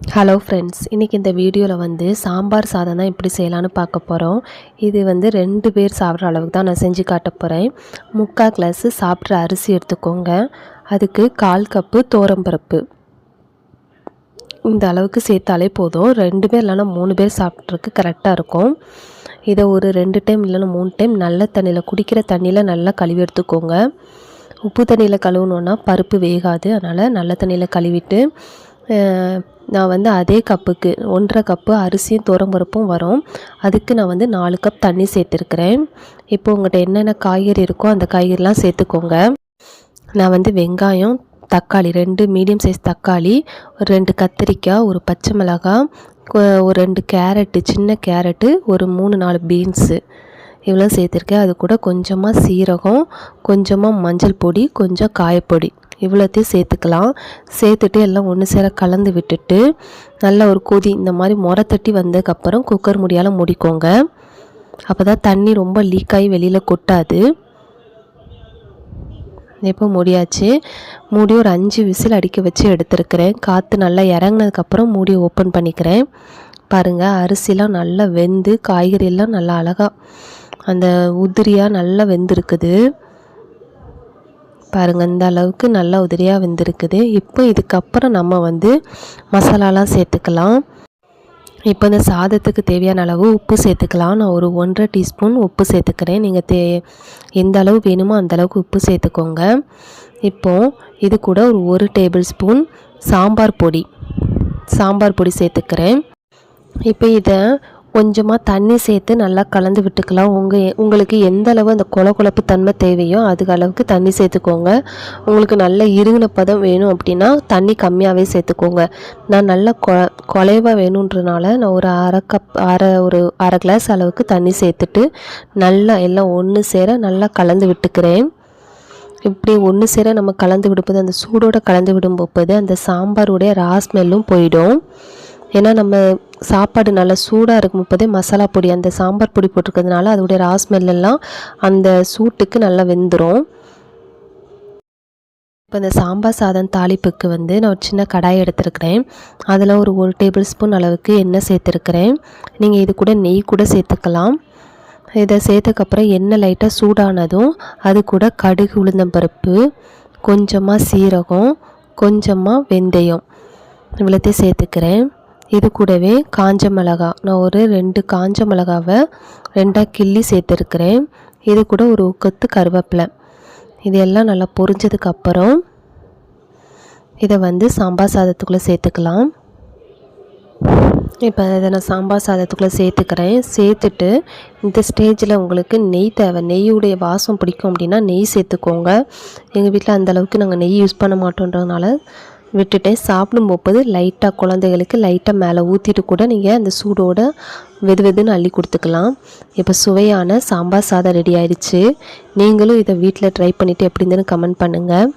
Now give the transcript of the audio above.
Hello friends இன்றைக்கி இந்த வீடியோவில் வந்து சாம்பார் சாதம் தான் எப்படி செய்யலான்னு பார்க்க போகிறோம் இது வந்து ரெண்டு பேர் சாப்பிட்ற அளவுக்கு தான் நான் செஞ்சு காட்ட போகிறேன் முக்கால் கிளாஸு சாப்பிட்ற அரிசி எடுத்துக்கோங்க. அதுக்கு கால் கப்பு தோரம்பருப்பு இந்த அளவுக்கு சேர்த்தாலே போதும். ரெண்டு பேர் இல்லைன்னா மூணு பேர் சாப்பிட்றதுக்கு கரெக்டாக இருக்கும். இதை ஒரு ரெண்டு டைம் இல்லைன்னா மூணு டைம் நல்ல தண்ணியில் குடிக்கிற தண்ணியில் நல்லா கழுவி எடுத்துக்கோங்க. உப்பு தண்ணியில் கழுவுனோன்னா பருப்பு வேகாது. அதனால் நல்ல தண்ணியில் கழுவிட்டு நான் வந்து அதே கப்புக்கு ஒன்றரை கப்பு அரிசியும் துவரம்பருப்பும் வரும். அதுக்கு நான் வந்து நாலு கப் தண்ணி சேர்த்துருக்கிறேன். இப்போ உங்கள்கிட்ட என்னென்ன காய்கறி இருக்கோ அந்த காய்கறிலாம் சேர்த்துக்கோங்க. நான் வந்து வெங்காயம் தக்காளி ரெண்டு மீடியம் சைஸ் தக்காளி ஒரு ரெண்டு கத்திரிக்காய் ஒரு பச்சை மிளகாய் ஒரு ரெண்டு கேரட்டு சின்ன கேரட்டு ஒரு மூணு நாலு பீன்ஸு. இவ்வளோ சேர்த்துருக்கேன். அது கூட கொஞ்சமாக சீரகம் கொஞ்சமாக மஞ்சள் பொடி கொஞ்சம் காயப்பொடி. இவ்வளோத்தையும் சேர்த்துக்கலாம். சேர்த்துட்டு எல்லாம் ஒன்று சேர கலந்து விட்டுட்டு நல்ல ஒரு கொதி இந்த மாதிரி முறை தட்டி வந்ததுக்கப்புறம் குக்கர் முடியால் முடிக்கோங்க. அப்போ தான் தண்ணி ரொம்ப லீக் ஆகி வெளியில் கொட்டாது. இப்போ முடியாச்சு. மூடி ஒரு அஞ்சு விசில் அடிக்க வச்சு எடுத்துருக்கிறேன். காற்று நல்லா இறங்குனதுக்கப்புறம் மூடி ஓப்பன் பண்ணிக்கிறேன். பாருங்கள் அரிசிலாம் நல்லா வெந்து காய்கறியெல்லாம் நல்லா அழகாக அந்த உதிரியாக நல்லா வெந்திருக்குது. பாருங்கள் இந்த அளவுக்கு நல்லா உதிரியாக வெந்திருக்குது. இப்போ இதுக்கப்புறம் நம்ம வந்து மசாலாலாம் சேர்த்துக்கலாம். இப்போ இந்த சாதத்துக்கு தேவையான அளவு உப்பு சேர்த்துக்கலாம். நான் ஒரு ஒன்றரை டீஸ்பூன் உப்பு சேர்த்துக்கிறேன். நீங்கள் தே எந்த அளவு வேணுமோ அந்த அளவுக்கு உப்பு சேர்த்துக்கோங்க. இப்போது இது கூட ஒரு ஒரு டேபிள் ஸ்பூன் சாம்பார் பொடி. சாம்பார் பொடி சேர்த்துக்கிறேன். இப்போ இதை கொஞ்சமாக தண்ணி சேர்த்து நல்லா கலந்து விட்டுக்கலாம். உங்கள் உங்களுக்கு எந்த அளவு அந்த கொல கொலப்பு தன்மை தேவையோ அதுக்கு அளவுக்கு தண்ணி சேர்த்துக்கோங்க. உங்களுக்கு நல்ல இருகின பதம் வேணும் அப்படின்னா தண்ணி கம்மியாகவே சேர்த்துக்கோங்க. நான் நல்ல கொ குலைவாக வேணுன்றனால நான் ஒரு அரை கப் அரை ஒரு அரை கிளாஸ் அளவுக்கு தண்ணி சேர்த்துட்டு நல்லா எல்லாம் ஒன்று சேர நல்லா கலந்து விட்டுக்கிறேன். இப்படி ஒன்று சேர நம்ம கலந்து விடும்போது அந்த சூடோடு கலந்து விடும்போது அந்த சாம்பாருடைய ரா ஸ்மெல்லும் போயிடும். ஏன்னா நம்ம சாப்பாடு நல்லா சூடாக இருக்கும் போதே மசாலா பொடி அந்த சாம்பார் பொடி போட்டிருக்கிறதுனால அதோடைய ராஸ்மெல்லாம் அந்த சூட்டுக்கு நல்லா வெந்துடும் இப்போ இந்த சாம்பார் சாதம் தாளிப்புக்கு வந்து நான் ஒரு சின்ன கடாய் எடுத்துருக்கிறேன். அதில் ஒரு ஒரு டேபிள் ஸ்பூன் அளவுக்கு எண்ணெய் சேர்த்துருக்கிறேன். நீங்கள் இது கூட நெய் கூட சேர்த்துக்கலாம். இதை சேர்த்தக்கப்புறம் எண்ணெய் லைட்டாக சூடானதும் அது கூட கடுகு உளுந்தம்பருப்பு கொஞ்சமாக சீரகம் கொஞ்சமாக வெந்தயம் இவ்வளோத்தையும் சேர்த்துக்கிறேன். இது கூடவே காஞ்ச மிளகா. நான் ஒரு ரெண்டு காஞ்ச மிளகாவை ரெண்டாக கிள்ளி சேர்த்துருக்கிறேன். இது கூட ஒரு கொத்து கருவேப்பிலை. இது எல்லாம் நல்லா பொரிஞ்சதுக்கப்புறம் இதை வந்து சாம்பார் சாதத்துக்குள்ளே சேர்த்துக்கலாம். இப்போ இதை நான் சாம்பார் சாதத்துக்குள்ளே சேர்த்துக்கிறேன். சேர்த்துட்டு இந்த ஸ்டேஜில் உங்களுக்கு நெய் தேவை. நெய்யுடைய வாசம் பிடிக்கும் அப்படின்னா நெய் சேர்த்துக்கோங்க. எங்கள் வீட்டில் அந்த அளவுக்கு நாங்கள் நெய் யூஸ் பண்ண மாட்டோன்றதுனால விட்டுட்டேன். சாப்பிடும் போது லைட்டாக குழந்தைகளுக்கு லைட்டாக மேலே ஊற்றிட்டு கூட நீங்கள் அந்த சூடோட வெது வெதுன்னு அள்ளி கொடுத்துக்கலாம். இப்போ சுவையான சாம்பார் சாதம் ரெடி ஆயிடுச்சு. நீங்களும் இதை வீட்டில் ட்ரை பண்ணிவிட்டு எப்படி இருந்துன்னு கமெண்ட் பண்ணுங்கள்